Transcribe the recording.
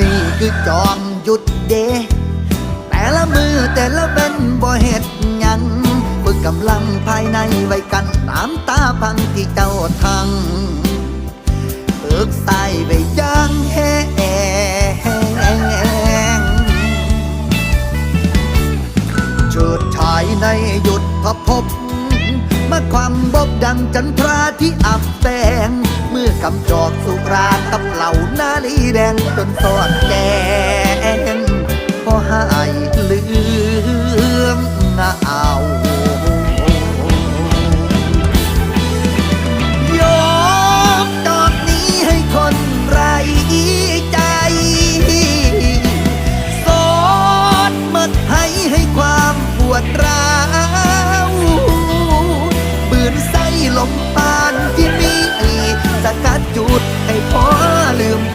นี่คือจอมหยุดเด แต่ละมือแต่ละเว้นบ่เฮ็ดยังฝึกกำลังภายในไว้กันน้ำตาพังที่เจ้าทังฝึกใส่ไว้ย่างแห้งเฉิดฉายในหยุดพภพมาความบกดังจันทราที่อับแสง มื่อกำจอกสุรากับเหล่านาลีแดงจนสอดแก You.